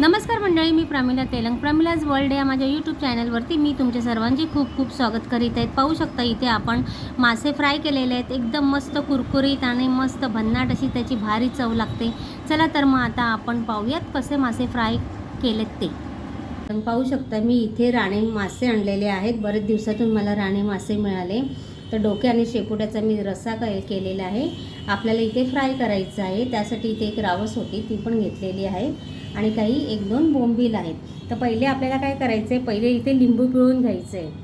नमस्कार मंडळी मी प्रमिला तेलंग. प्रमिलाज वर्ल्ड या माझ्या यूट्यूब चॅनलवरती मी तुमच्या सर्वांची खूप खूप स्वागत करीत आहेत पाहू शकता इथे आपण मासे फ्राय केलेले आहेत. एकदम मस्त कुरकुरीत आणि मस्त भन्नाट अशी त्याची भारी चव लागते. चला तर मग आता आपण पाहूयात कसे मासे फ्राय केलेत ते. पण पाहू शकता मी इथे राणे मासे आणलेले आहेत. बरेच दिवसातून मला राणे मासे मिळाले. तर डोके आणि शेपुट्याचा मी रस्सा क केलेला आहे. आपल्याला इथे फ्राय करायचं आहे. त्यासाठी इथे एक रावस होती ती पण घेतलेली आहे. आणि काही एक दोन बोंबील आहेत. तर पहिले आपल्याला काय करायचं आहे पहिले इथे लिंबू पिळून घ्यायचं आहे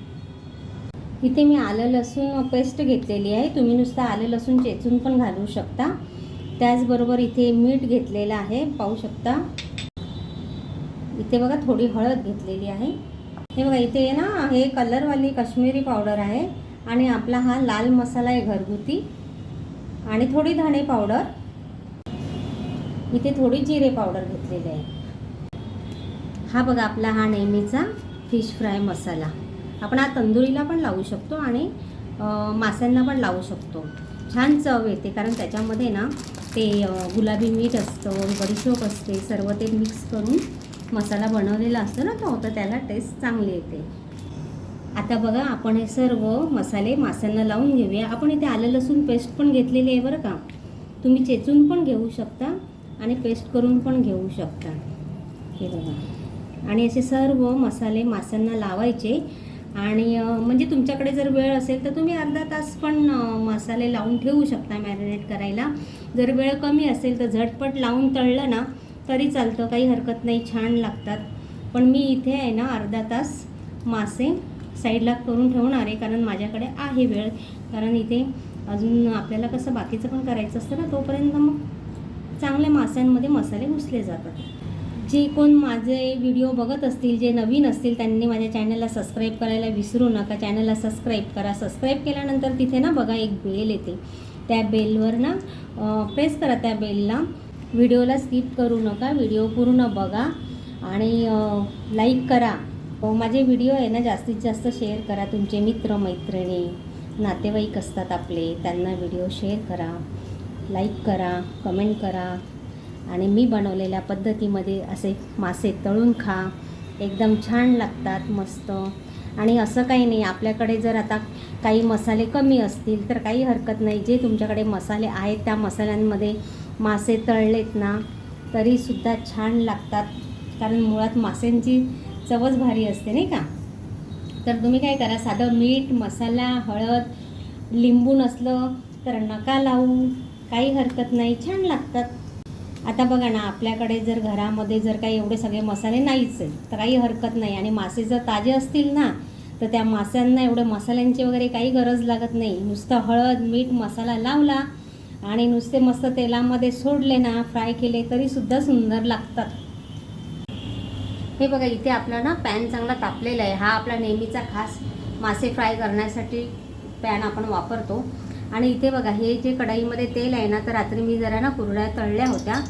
इथे मी आलं लसूण पेस्ट घेतलेली आहे. तुम्ही नुसतं आलं लसूण चेचून पण घालू शकता. त्याचबरोबर इथे मीठ घेतलेलं आहे. पाहू शकता. इथे बघा थोडी हळद घेतलेली आहे. हे बघा इथे ना हे कलरवाली काश्मीरी पावडर आहे. आणि आपला हा लाल मसाला आहे घरगुती. आणि थोडी धणे पावडर. इथे थोडी जिरे पावडर घेतलेली आहे. हा बघा आपला हा नेहमीचा फिश फ्राय मसाला. आपण हा तंदुरीला पण लावू शकतो आणि माश्यांना पण लावू शकतो. छान चव येते कारण त्याच्यामध्ये ना ते गुलाबी मीठ असतं बडीशोप असते सर्व ते मिक्स करून मसाला बनवलेला असतो ना तो तर त्याला टेस्ट चांगली येते. आता बघा आपण हे सर्व मसाले माशांना लावून घेऊया. आपण इथे आलं लसूण पेस्ट पण घेतलेली आहे बरं का? तुम्ही चेचून पण घेऊ शकता आणि पेस्ट करून पण घेऊ शकता. हे बघा. आणि असे सर्व मसाले माशांना लावायचे. आणि म्हणजे तुमच्याकडे जर वेळ असेल तर तुम्ही अर्धा तास पण मसाले लावून ठेवू शकता मॅरिनेट करायला. जर वेळ कमी असेल तर झटपट लावून तळलं ना तरी चालतं. काही हरकत नाही छान लागतात. पण मी इथे आहे ना अर्धा तास मासे साईडला करून ठेवणार आहे कारण माझ्याकडे आहे वेळ. कारण इथे अजून आपल्याला कसं बाकीचं पण करायचं असतं ना तोपर्यंत मग चांगल्या माशांमध्ये मसाले घुसले जातात. जे कोण माझे व्हिडिओ बघत असतील जे नवीन असतील त्यांनी माझ्या चॅनलला सबस्क्राईब करायला विसरू नका. चॅनलला सबस्क्राईब करा. सबस्क्राईब केल्यानंतर तिथे ना बघा एक बेल येते. त्या बेलवर ना प्रेस करा त्या बेलला व्हिडिओला स्किप करू नका. व्हिडिओ पूर्ण बघा. आणि लाईक करा. हो, माझे व्हिडिओ आहे ना जास्तीत जास्त शेअर करा तुमचे मित्र मैत्रिणी नातेवाईक असतात आपले त्यांना व्हिडिओ शेअर करा लाईक करा कमेंट करा. आणि मी बनवलेल्या पद्धतीमध्ये असे मासे तळून खा एकदम छान लागतात मस्त. आणि असं काही नाही आपल्याकडे जर आता काही मसाले कमी असतील तर काही हरकत नाही. जे तुमच्याकडे मसाले आहेत त्या मसाल्यांमध्ये मासे तळलेत ना तरीसुद्धा छान लागतात. कारण मुळात माशांची चवच भारी असते नाही का? तर तुम्ही काय करा साधं मीठ मसाला हळद लिंबू नसलं तर नका लावू. काही हरकत नाही छान लागतात. आता बघा ना आपल्याकडे जर घरामध्ये जर काही एवढे सगळे मसाले नाहीच आहे तर काही हरकत नाही. आणि मासे जर ताजे असतील ना तर त्या माशांना एवढे मसाल्यांची वगैरे काही गरज लागत नाही. नुसतं हळद मीठ मसाला लावला आणि नुसते मस्त तेलामध्ये सोडले ना फ्राय केले तरीसुद्धा सुंदर लागतात. हे बघा इथे आपला ना पॅन चांगला तापलेला आहे. हा आपला नेहमीचा खास मासे फ्राय करण्यासाठी पॅन आपण वापरतो. आणि इथे बघा हे जे कढईमध्ये तेल आहे ना तर रात्री मी जरा ना कुरड्या तळल्या होत्या.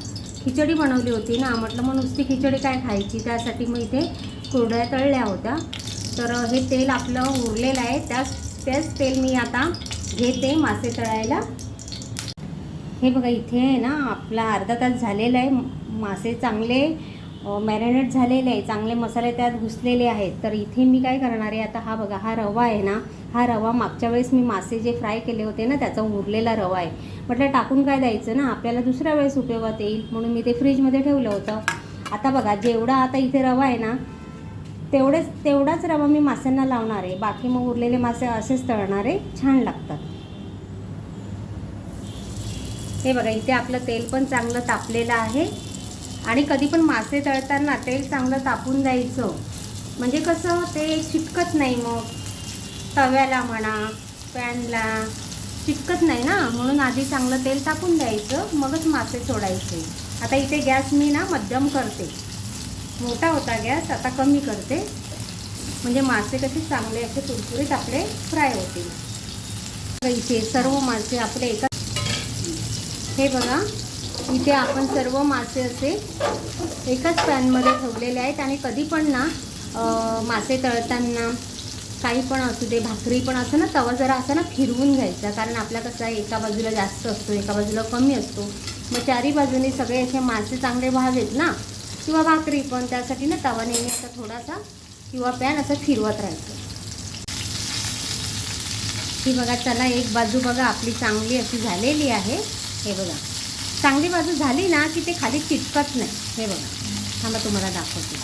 खिचडी बनवली होती ना म्हटलं मग नुसती खिचडी काय खायची? त्यासाठी मग इथे कुरड्या तळल्या होत्या. तर हे तेल आपलं उरलेलं आहे. त्याच तेच तेल मी आता घेते मासे तळायला. हे बघा इथे आहे ना आपला अर्धा तास झालेला आहे. मासे चांगले मॅरिनेट झालेले आहे चांगले मसाले त्यात घुसलेले आहेत. तर इथे मी काय करणार आहे आता हा बघा हा रवा आहे ना हा रवा मागच्या वेळेस मी मासे जे फ्राय केले होते ना त्याचा उरलेला रवा आहे. म्हटलं टाकून काय द्यायचं ना आपल्याला दुसऱ्या वेळेस उपयोगात येईल म्हणून मी ते फ्रीजमध्ये ठेवलं होतं. आता बघा जेवढा आता इथे रवा आहे ना तेवढेच तेवढाच रवा मी माशांना लावणार आहे. बाकी मग उरलेले मासे असेच तळणार आहे छान लागतात. हे बघा इथे आपलं तेल पण चांगलं तापलेलं आहे. आणि कधी पण मासे तळताना तेल चांगलं तापून द्यायचं. म्हणजे कसं ते चिटकत नाही मग. तव्याला म्हणा पॅनला चिटकत नाही ना. म्हणून आधी चांगलं तेल टाकून द्यायचं मगच मासे सोडायचे. आता इथे गॅस मी ना मध्यम करते. मोठा होता गॅस आता कमी करते. म्हणजे मासे कसे चांगले असे कुरकुरीत आपले फ्राय होतील. इथे सर्व मासे आपले एका हे बघा. इथे आपण सर्व मासे असे एकाच पॅनमध्ये ठेवलेले आहेत आणि कधी पण ना मासे तळताना काही पण असू दे भाकरी पण असं ना तवा जरा असं ना फिरवून घ्यायचा. कारण आपला कसं आहे एका बाजूला जास्त असतो एका बाजूला कमी असतो. मग चारी बाजूने सगळे असे मासे चांगले व्हावेत ना किंवा भाकरी पण त्यासाठी ना तवा नेहमी असा थोडासा किंवा पॅन असं फिरवत राहायचं. ही बघा चला एक बाजू बघा आपली चांगली अशी झालेली आहे. हे बघा. चांगली बाजू झाली ना की ते खाली चिटकत नाही. हे बघा. थांबा तुम्हाला दाखवते.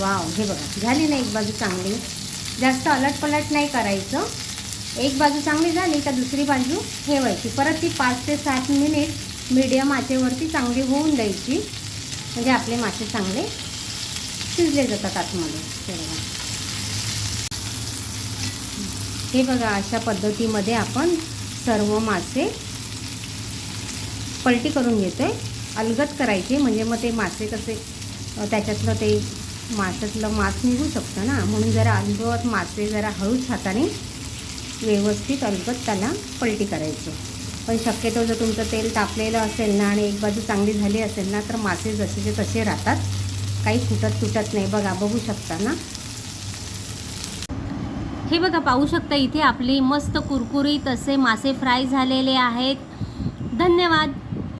वाव हे बघा. झाली ना एक बाजू चांगली. जास्त अलट पलट नाही करायचं. एक बाजू चांगली झाली का दुसरी बाजू ठेवायची. परत ती पाच ते सात मिनिट मीडियम आचेवरती चांगली होऊन द्यायची. म्हणजे आपले मासे चांगले शिजले जातात आतमध्ये. हे बघा. हे बघा अशा पद्धतीमध्ये आपण सर्व मासे पलटी करून घेते. अलगद करायचे म्हणजे मग ते मासे कसे त्याच्यातलं ते माशातलं मास निघू शकतं ना. म्हणून जरा अलगत मासे जरा हळूच हाताने व्यवस्थित अलगद त्याला पलटी करायचं. पण शक्यतो जर तुमचं तेल तापलेलं असेल ना आणि एक बाजू चांगली झाली असेल ना तर मासे जसेचे तसे राहतात. काही फुटत तुटत नाही बघा बघू शकता ना. हे बघा पाहू शकता इथे आपली मस्त कुरकुरीत असे मासे फ्राय झालेले आहेत. धन्यवाद.